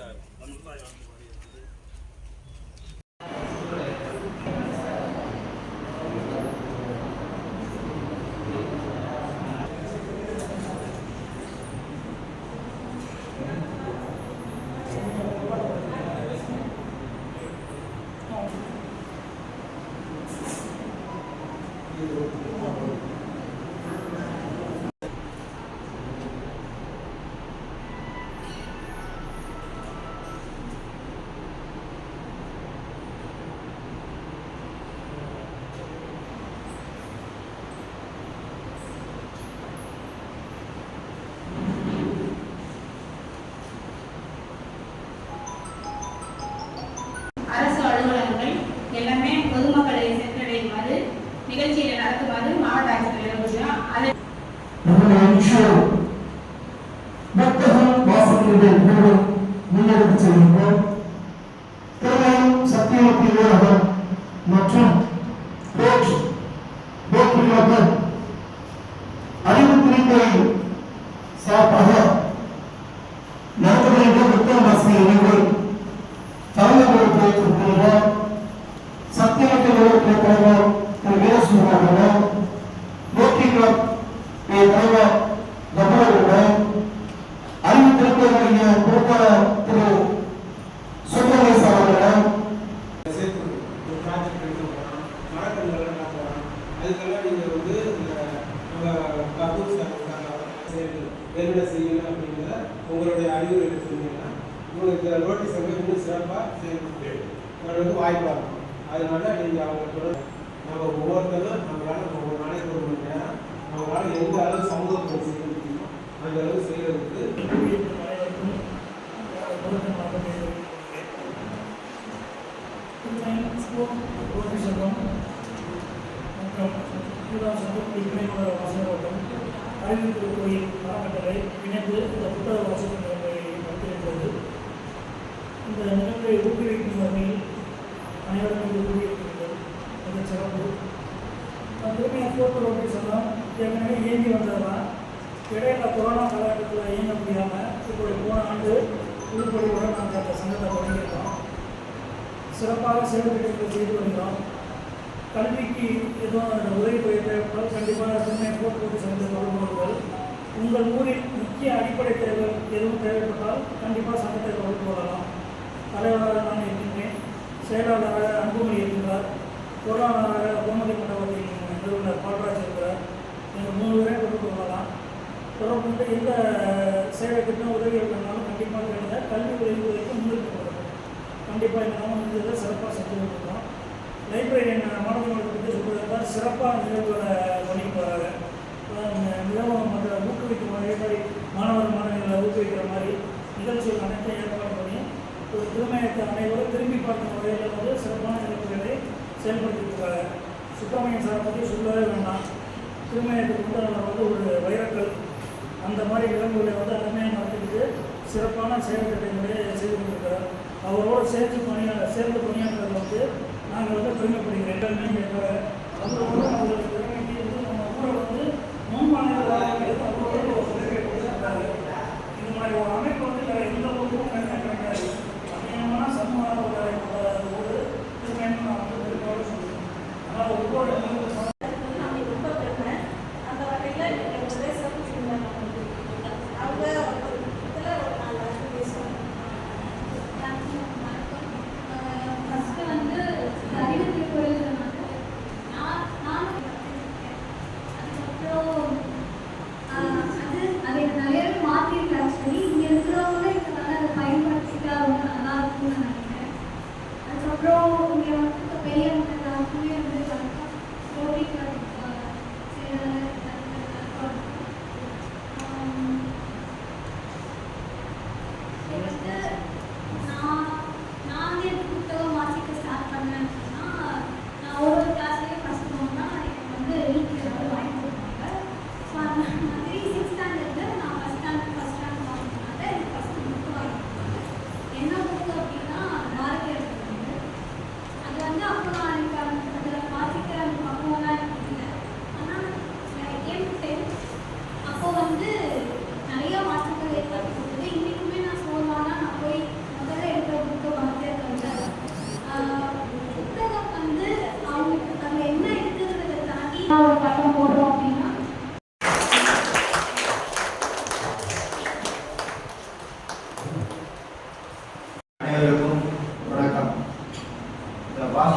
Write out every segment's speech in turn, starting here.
下来，咱们再。அரசு அலுவலகங்கள் எல்லாமே பொதுமக்களை சென்றடையுமாறு நிகழ்ச்சியை நடத்துமாறு மாவட்ட ஆட்சித்தலைவர் முன்னெடுத்து செல்கின்றோம் சத்தியமூர்த்தி நூலகம் மற்றும் சார்பாக இன்னும் சிறப்பாக வந்து வாய்ப்பாக இருக்கும். அதனால நீங்கள் அவங்களோட நம்ம ஒவ்வொருத்தரும் நம்மளால ஒவ்வொரு நாளைக்கு ஒரு மணி நேரம் நம்மளால எந்த அளவு சமூகத்தை செய்ய முடியுமோ அந்த அளவு செய்யறதுக்கு அறிவிப்பு கோயில் அறக்கட்டளை இணைந்து இந்த புத்தக வாசிப்பு நிகழ்வை நடத்தியிருக்கிறது இந்த நிகழ்வை ஊக்குவிக்கும் வகையில் அனைவரும் இது ஊக்குவிக்கிறது மிக சிறப்பு. நான் திரும்பி போட்டு ரோட்டை சொன்னோம் ஏற்கனவே இயங்கி வந்ததுதான். இடையில கொரோனா காலகட்டத்தில் இயங்க முடியாமல் இப்படி போன ஆண்டு உள்படியுடன் நாங்கள் அந்த சங்கத்தை தொடங்கியிருக்கோம். சிறப்பாக சேவை திட்டங்களை செய்து வருகிறோம். கல்விக்கு எதுவும் உதவி தொகை தேவைப்பட்டால் கண்டிப்பாக சென்னை போக்குவரத்து சங்கத்தில் தொடர்பு கொள்ளுங்கள் உங்கள் ஊரில் முக்கிய அடிப்படை தேவை எதுவும் தேவைப்பட்டால் கண்டிப்பாக சங்கத்தை தொடர்பு கொள்ளலாம். தலைவராக நான் இருக்கின்றேன். செயலாளராக அன்புமணி இருக்கின்றார். பொருளாளராக கோமதி மண்டபத்தின் நிறுவனர் பால்ராஜ் இருக்கிறார். நீங்கள் மூணு பேரே தொடர்பு கொள்ளலாம். தொடர்பு கொண்டு எந்த சேவை திட்டம் உதவிகள் பண்ணாலும் கண்டிப்பாக கேளுங்க. கல்வி உதவி உதவிக்கு முன்னிறுத்தம் கொடுக்கணும். கண்டிப்பாக இந்த நாம முடிஞ்சதை சிறப்பாக செஞ்சு கொடுக்குறோம் லைப்ரரியன் மாணவர்களுக்கு பற்றி சொல்வதற்காக சிறப்பாக நிகழ்வுகளை பண்ணிட்டு வராங்க. அஹ் மிகவும் அந்த ஊக்குவிக்கும் அதே மாதிரி மாணவர் மாணவிகளை ஊக்குவிக்கிற மாதிரி நிகழ்ச்சிகள் அனைத்தையும் ஏற்பாடு பண்ணி ஒரு திறமையத்தை அனைவரும் திரும்பி பார்க்கும் வகையில் வந்து சிறப்பான நிகழ்ச்சிகளை செயல்படுத்திட்டு இருக்காங்க சுப்பிரமணியன் சாரை பற்றி சொல்லவே வேண்டாம். திருமயத்துக்கு வந்து அதில் வந்து ஒரு வைரக்கல். அந்த மாதிரி விலங்குகளை வந்து அருமையாக நடத்திக்கிட்டு சிறப்பான செயல்திட்டங்களை செய்து கொண்டிருக்கிறார். அவரோடு சேர்த்து பணியா சேர்ந்து பணியாற்றுறது வந்து நாங்கள் வந்து பெருமைப்படுகிறோம். நீங்கள் அவங்க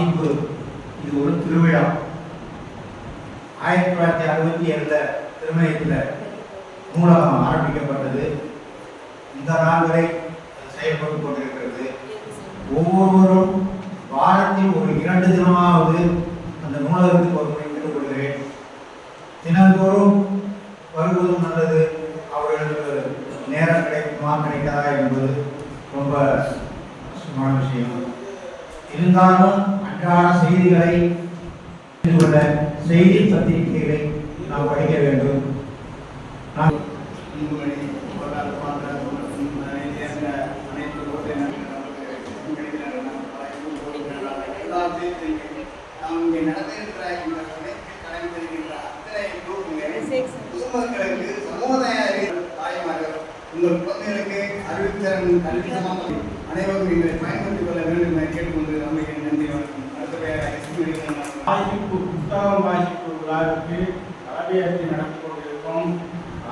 பாதிப்பு இது ஒரு திருவிழா. ஆயிரத்தி தொள்ளாயிரத்தி அறுபத்தி ஏழுல திருமணத்தில் நூலகம் ஆரம்பிக்கப்பட்டது. இந்த நாள் வரை செயல்பட்டு கொண்டிருக்கிறது. ஒவ்வொருவரும் வாரத்தில் ஒரு இரண்டு தினமாவது அந்த நூலகத்துக்கு ஒரு முறை கேட்டுக் கொள்கிறேன். தினந்தோறும் வருவதும் நல்லது. அவர்களுக்கு நேரம் கிடைக்குமா கிடைக்காதா என்பது ரொம்ப கஷ்டமான விஷயம். இருந்தாலும் அன்றாட செய்திகளை உள்ள செய்தி பத்திரிகைகளை நாம் படிக்க வேண்டும். உங்கள் குழந்தைகளுக்கு கல்வி சம்பந்தம் அனைவரும் இதை பயன்படுத்திக் கொள்ள வேண்டும் என கேட்டுக்கொண்டு நம்பிக்கை வாய்ப்பு புத்தகம் வாசிப்பு விழாவுக்கு தலைமையேற்று நடந்து கொண்டிருக்கும்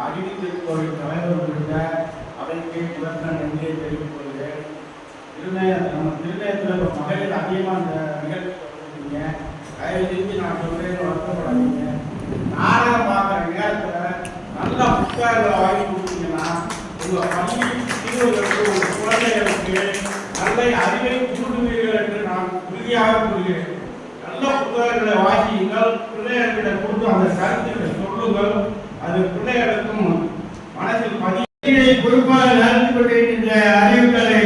அறிவித்து தலைவர் உள்ளிட்ட அவைக்கு முதற்க நன்றியை தெரிவித்துக் கொள்கிறேன் திருநய நம்ம திருநேயத்தில் மகளிர் அதிகமாக அந்த நிகழ்ச்சி வந்திருக்கீங்க தயவு செஞ்சு நான் சொல்றேன் வருத்தப்படாதீங்க நாடகம் பார்க்குற நேரத்தில் நல்ல புத்தகங்களை வாங்கி கொடுத்தீங்கன்னா உங்கள் பள்ளி சிறுவர்களுக்கு உங்கள் குழந்தைகளுக்கு நல்ல அறிவை கூட்டுவீர்கள் உறுதியாக கூறுகிறேன் நல்ல புத்தகங்களை வாசியுங்கள் பிள்ளைகளிடம் கொடுத்து அந்த கருத்துக்களை சொல்லுங்கள். அது பிள்ளைகளுக்கும் மனதில் பதியை பொறுப்பாக நடத்தி கொண்டிருக்கின்ற அறிவுகளை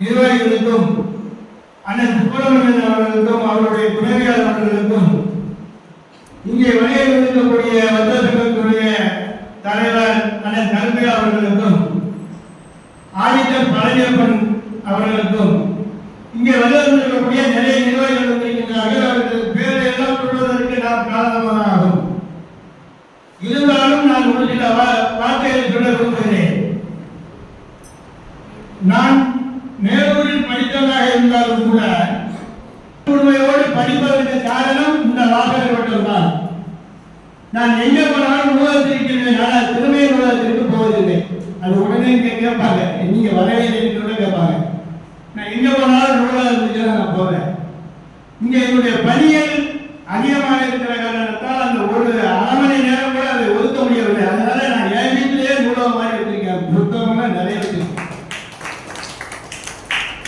நிர்வாகிகளுக்கும் அண்ணன் சுப்பிரமணியன் அவர்களுக்கும் அவருடைய துணைவியாளர் அவர்களுக்கும் இங்கே வெளியில் இருக்கக்கூடிய வந்த சங்கத்துடைய தலைவர் அண்ணன் கல்வியா அவர்களுக்கும் ஆதித்த பழனியப்பன் அவர்களுக்கும் இங்கே வந்திருக்கக்கூடிய நிறைய நிர்வாகிகள் வந்திருக்கின்றார்கள். அவர்கள் பேரை எல்லாம் சொல்வதற்கு நாம் காலமாக இருந்தாலும் நான் ஒரு சில வா- வார்த்தைகளை சொல்ல விரும்புகிறேன். நான் மேலூரில் படித்ததாக இருந்தாலும் கூட உண்மையோடு படிப்பதற்கு காரணம் இந்த வாசகர் மட்டும்தான். நான் எங்க போனாலும் நூலகத்திற்கு நான் திருமைய நூலகத்திற்கு போவதில்லை. அது உடனே இங்கே கேட்பாங்க. நீங்க வரவே இல்லைன்னு கேட்பாங்க. நான் எங்க நான் போவேன் இங்க என்னுடைய பணிகள் அதிகமாக இருக்கிற காரணத்தால் அந்த ஒரு அரை மணி நேரம் கூட அதை ஒதுக்க முடியவில்லை. அதனால நான் என் வீட்டிலேயே நூலகம் மாதிரி வச்சிருக்கேன். புத்தகம்லாம் நிறைய வச்சிருக்கேன்.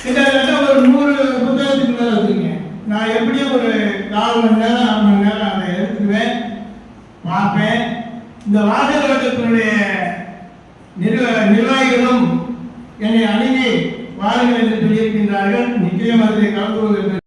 கிட்டத்தட்ட ஒரு நூறு புத்தகத்துக்கு மேலே வச்சிருக்கேன். நான் எப்படியும் ஒரு நாலு மணி நேரம் ஆறு மணி நேரம் அதை எடுத்துக்குவேன் பார்ப்பேன். இந்த வாசக வட்டத்தினுடைய நிர்வ நிர்வாகிகளும் என்னை அணுகி வாருங்கள் என்று சொல்லியிருக்கின்றார்கள். நிச்சயம் அதில் கலந்து கொள்கின்ற